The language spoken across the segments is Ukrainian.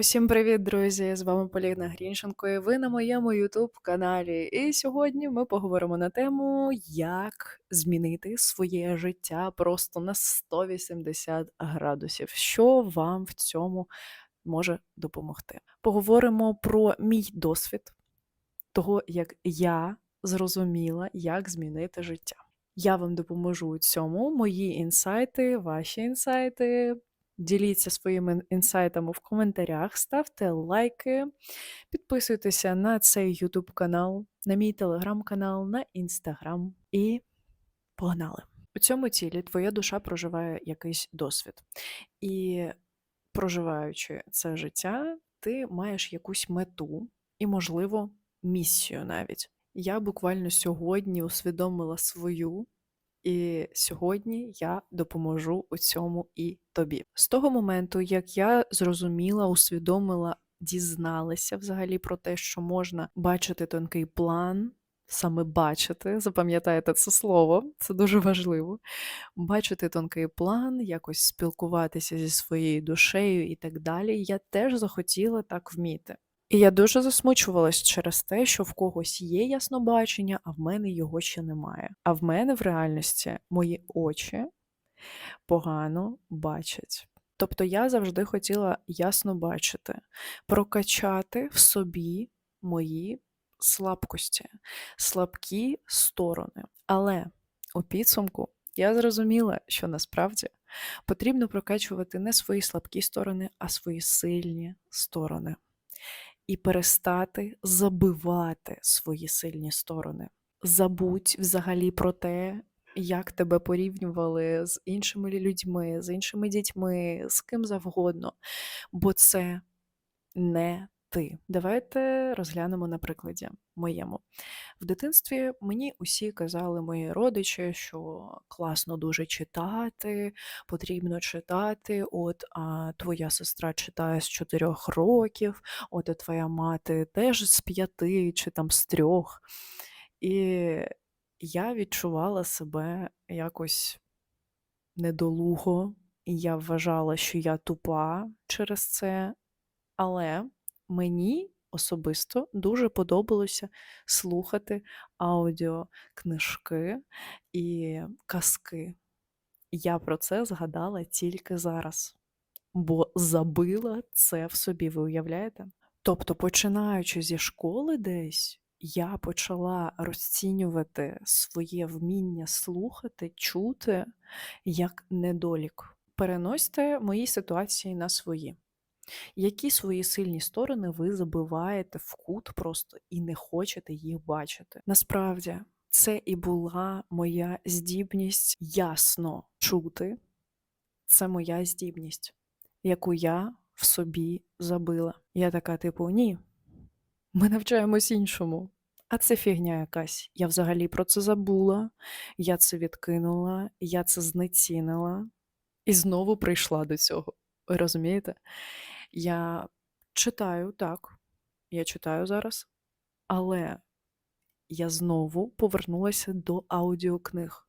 Усім привіт, друзі! З вами Поліна Гріншенко, і ви на моєму Ютуб каналі. І сьогодні ми поговоримо на тему, як змінити своє життя просто на 180 градусів. Що вам в цьому може допомогти? Поговоримо про мій досвід, того, як я зрозуміла, як змінити життя. Я вам допоможу у цьому. Мої інсайти, ваші інсайти. Діліться своїми інсайтами в коментарях, ставте лайки, підписуйтеся на цей YouTube канал, на мій телеграм-канал, на інстаграм і погнали! У цьому тілі твоя душа проживає якийсь досвід. І проживаючи це життя, ти маєш якусь мету і, можливо, місію навіть. Я буквально сьогодні усвідомила свою. І сьогодні я допоможу у цьому і тобі. З того моменту, як я зрозуміла, усвідомила, дізналася взагалі про те, що можна бачити тонкий план, саме бачити, запам'ятайте це слово, це дуже важливо. Бачити тонкий план, якось спілкуватися зі своєю душею і так далі. Я теж захотіла так вміти. І я дуже засмучувалась через те, що в когось є яснобачення, а в мене його ще немає. А в мене в реальності мої очі погано бачать. Тобто я завжди хотіла ясно бачити, прокачати в собі мої слабкості, слабкі сторони. Але у підсумку я зрозуміла, що насправді потрібно прокачувати не свої слабкі сторони, а свої сильні сторони і перестати забивати свої сильні сторони. Забудь взагалі про те, як тебе порівнювали з іншими людьми, з іншими дітьми, з ким завгодно, бо це не ти. Давайте розглянемо на прикладі моєму. В дитинстві мені усі казали мої родичі, що класно дуже читати, потрібно читати. От а твоя сестра читає з чотирьох років, от а твоя мати теж з п'яти чи там з трьох. І я відчувала себе якось недолуго, і я вважала, що я тупа через це. Але мені особисто дуже подобалося слухати аудіокнижки і казки. Я про це згадала тільки зараз, бо забила це в собі, ви уявляєте? Тобто, починаючи зі школи десь, я почала розцінювати своє вміння слухати, чути як недолік. Переносьте мої ситуації на свої. Які свої сильні сторони ви забиваєте в кут просто і не хочете їх бачити? Насправді, це і була моя здібність ясно чути. Це моя здібність, яку я в собі забила. Я така, типу, ні, ми навчаємось іншому. А це фігня якась. Я взагалі про це забула, я це відкинула, я це знецінила і знову прийшла до цього. Ви розумієте? Я читаю, так, я читаю зараз, але я знову повернулася до аудіокниг.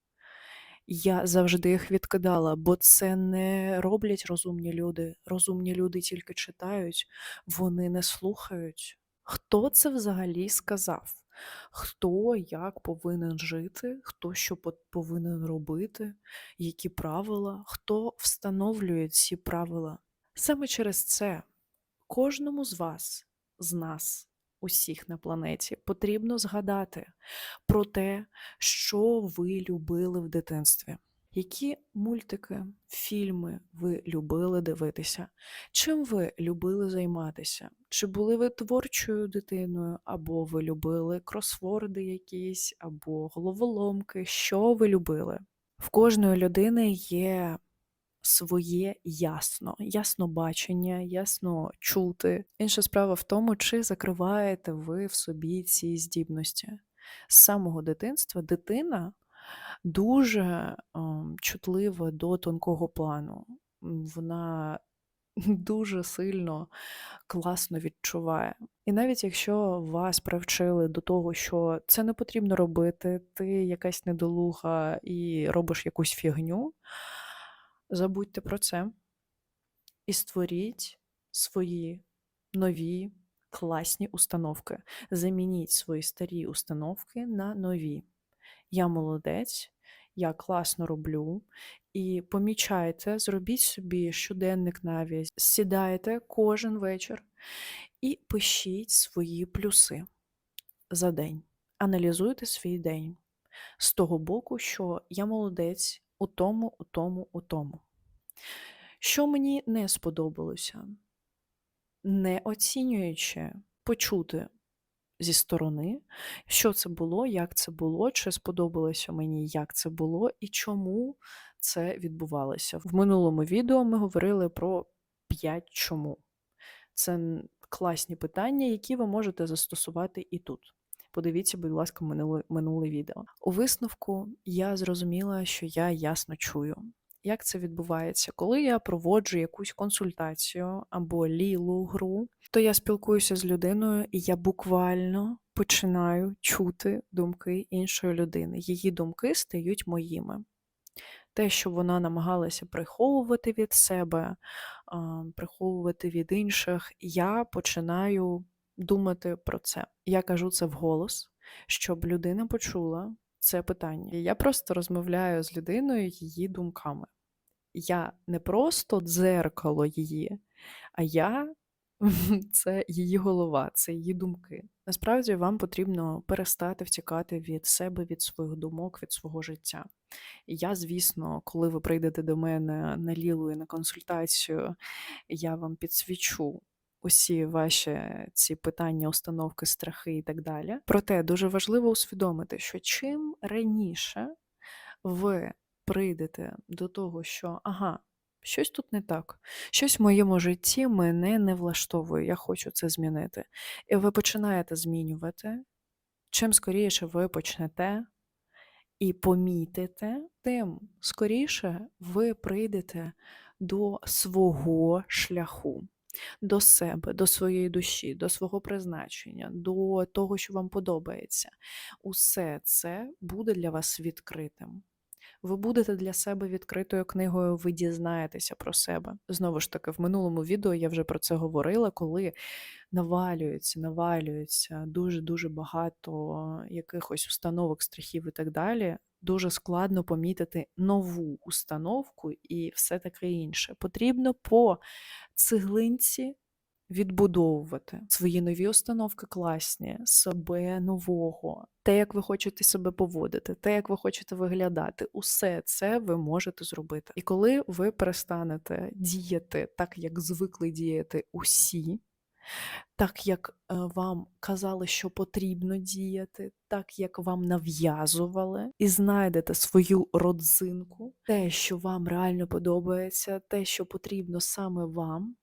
Я завжди їх відкидала, бо це не роблять розумні люди. Розумні люди тільки читають, вони не слухають. Хто це взагалі сказав? Хто як повинен жити, хто що повинен робити, які правила, хто встановлює ці правила? Саме через це кожному з вас, з нас, усіх на планеті, потрібно згадати про те, що ви любили в дитинстві. Які мультики, фільми ви любили дивитися? Чим ви любили займатися? Чи були ви творчою дитиною, або ви любили кросворди якісь, або головоломки? Що ви любили? В кожної людини є своє ясно, ясно бачення, ясно чути. Інша справа в тому, чи закриваєте ви в собі ці здібності. З самого дитинства дитина дуже ем, чутлива до тонкого плану. Вона дуже сильно класно відчуває. І навіть якщо вас привчили до того, що це не потрібно робити, ти якась недолуга і робиш якусь фігню, забудьте про це і створіть свої нові класні установки. Замініть свої старі установки на нові. Я молодець, я класно роблю. І помічайте, зробіть собі щоденник навіть, сідайте кожен вечір і пишіть свої плюси за день. Аналізуйте свій день з того боку, що я молодець у тому, у тому, у тому. Що мені не сподобалося, не оцінюючи, почути зі сторони, що це було, як це було, чи сподобалося мені, як це було і чому це відбувалося. В минулому відео ми говорили про 5 чому. Це класні питання, які ви можете застосувати і тут. Подивіться, будь ласка, минуле, минуле відео. У висновку я зрозуміла, що я ясно чую. Як це відбувається? Коли я проводжу якусь консультацію або лілу гру, то я спілкуюся з людиною, і я буквально починаю чути думки іншої людини. Її думки стають моїми. Те, що вона намагалася приховувати від себе, приховувати від інших, я починаю думати про це. Я кажу це вголос, щоб людина почула це питання. Я просто розмовляю з людиною її думками. Я не просто дзеркало її, а я це її голова, це її думки. Насправді вам потрібно перестати втікати від себе, від своїх думок, від свого життя. І я, звісно, коли ви прийдете до мене на лілу і на консультацію, я вам підсвічу усі ваші ці питання, установки, страхи і так далі. Проте дуже важливо усвідомити, що чим раніше ви прийдете до того, що ага, щось тут не так, щось в моєму житті мене не влаштовує, я хочу це змінити. І ви починаєте змінювати. Чим скоріше ви почнете і помітите, тим скоріше ви прийдете до свого шляху, до себе, до своєї душі, до свого призначення, до того, що вам подобається. Усе це буде для вас відкритим. Ви будете для себе відкритою книгою, ви дізнаєтеся про себе. Знову ж таки, в минулому відео я вже про це говорила, коли навалюється, навалюється дуже-дуже багато якихось установок, страхів і так далі. Дуже складно помітити нову установку і все таке інше. Потрібно по цеглинці відбудовувати свої нові установки класні, себе нового, те, як ви хочете себе поводити, те, як ви хочете виглядати, усе це ви можете зробити. І коли ви перестанете діяти так, як звикли діяти усі, так як е, вам казали, що потрібно діяти, так як вам нав'язували, і знайдете свою родзинку, те, що вам реально подобається, те, що потрібно саме вам,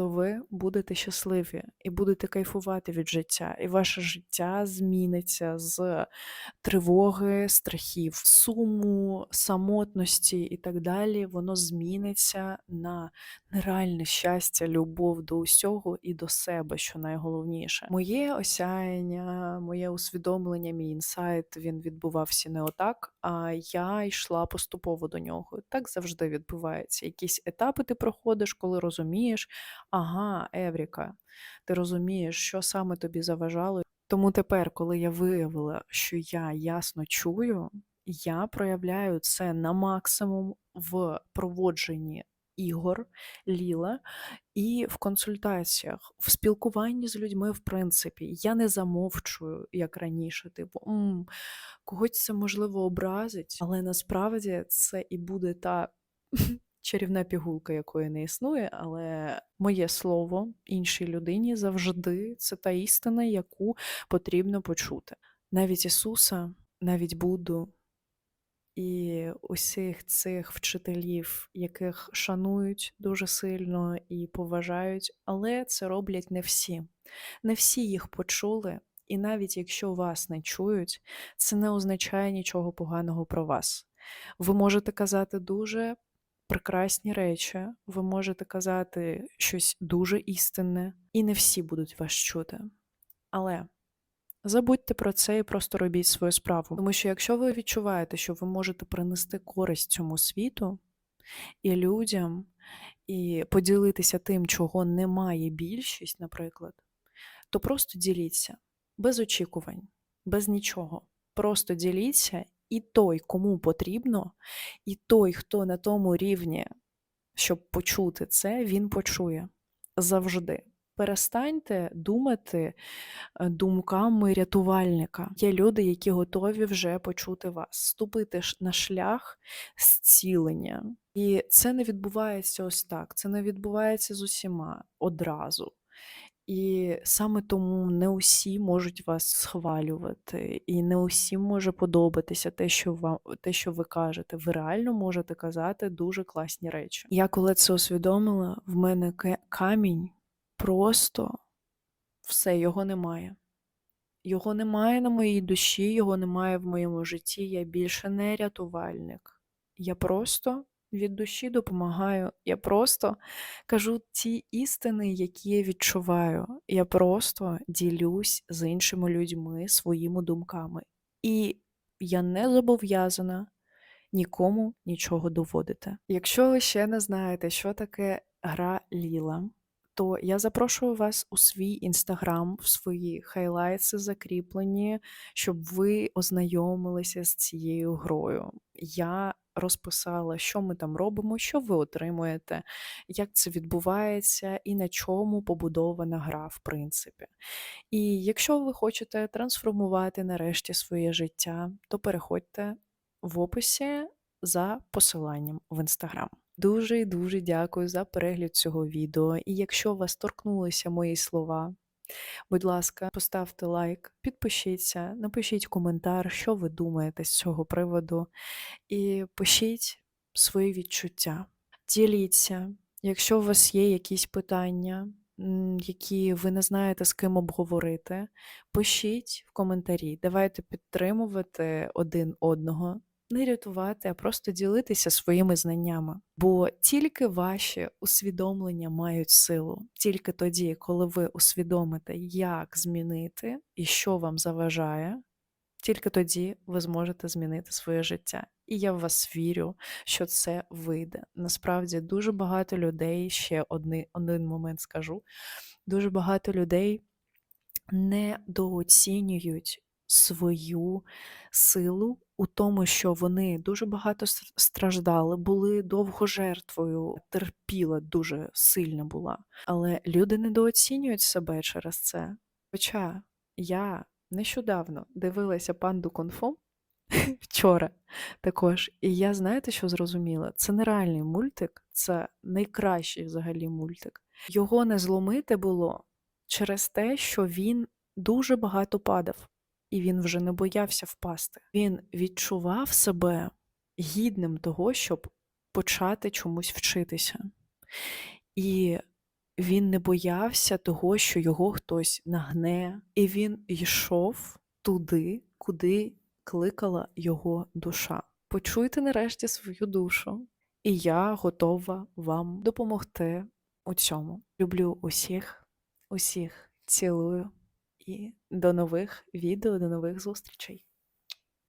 то ви будете щасливі і будете кайфувати від життя, і ваше життя зміниться з тривоги, страхів, суму, самотності і так далі. Воно зміниться на нереальне щастя, любов до усього і до себе, що найголовніше. Моє осяяння, моє усвідомлення, мій інсайт він відбувався не отак, а я йшла поступово до нього. Так завжди відбувається. Якісь етапи ти проходиш, коли розумієш, ага, Евріка, ти розумієш, що саме тобі заважало. Тому тепер, коли я виявила, що я ясно чую, я проявляю це на максимум в проводженні ігор, ліла і в консультаціях, в спілкуванні з людьми, в принципі. Я не замовчую, як раніше, типу, «М, когось це можливо образить, але насправді це і буде та чарівна пігулка, якої не існує, але моє слово іншій людині завжди це та істина, яку потрібно почути. Навіть Ісуса, навіть Будду і усіх цих вчителів, яких шанують дуже сильно і поважають, але це роблять не всі. Не всі їх почули, і навіть якщо вас не чують, це не означає нічого поганого про вас. Ви можете казати дуже прекрасні речі, ви можете казати щось дуже істинне, і не всі будуть вас чути. Але забудьте про це і просто робіть свою справу. Тому що якщо ви відчуваєте, що ви можете принести користь цьому світу, і людям, і поділитися тим, чого немає більшість, наприклад, то просто діліться без очікувань, без нічого. Просто діліться, і той, кому потрібно, і той, хто на тому рівні, щоб почути це, він почує завжди. Перестаньте думати е, думками рятувальника. Є люди, які готові вже почути вас, ступити на шлях зцілення. І це не відбувається ось так. Це не відбувається з усіма одразу. І саме тому не усі можуть вас схвалювати, і не усім може подобатися те, що вам те, що ви кажете. Ви реально можете казати дуже класні речі. Я коли це усвідомила, в мене камінь просто все, його немає. Його немає на моїй душі, його немає в моєму житті. Я більше не рятувальник. Я просто від душі допомагаю. Я просто кажу ті істини, які я відчуваю. Я просто ділюсь з іншими людьми своїми думками. І я не зобов'язана нікому нічого доводити. Якщо ви ще не знаєте, що таке гра Ліла, то я запрошую вас у свій інстаграм, в свої хайлайтси закріплені, щоб ви ознайомилися з цією грою. Я розписала, що ми там робимо, що ви отримуєте, як це відбувається і на чому побудована гра, в принципі. І якщо ви хочете трансформувати нарешті своє життя, то переходьте в описі за посиланням в інстаграм. Дуже і дуже дякую за перегляд цього відео. І якщо вас торкнулися мої слова, будь ласка, поставте лайк, підпишіться, напишіть коментар, що ви думаєте з цього приводу, і пишіть свої відчуття. Діліться, якщо у вас є якісь питання, які ви не знаєте з ким обговорити, пишіть в коментарі. Давайте підтримувати один одного, не рятувати, а просто ділитися своїми знаннями. Бо тільки ваші усвідомлення мають силу. Тільки тоді, коли ви усвідомите, як змінити і що вам заважає, тільки тоді ви зможете змінити своє життя. І я в вас вірю, що це вийде. Насправді дуже багато людей, ще одни, один момент скажу, дуже багато людей недооцінюють свою силу у тому, що вони дуже багато страждали, були довго жертвою, терпіла дуже сильно була. Але люди недооцінюють себе через це. Хоча я нещодавно дивилася панду Конфом вчора також, і я знаєте, що зрозуміла? Це нереальний мультик, це найкращий взагалі мультик. Його не зломити було через те, що він дуже багато падав, і він вже не боявся впасти. Він відчував себе гідним того, щоб почати чомусь вчитися. І він не боявся того, що його хтось нагне, і він йшов туди, куди кликала його душа. Почуйте нарешті свою душу, і я готова вам допомогти у цьому. Люблю усіх, усіх цілую і до нових відео, до нових зустрічей.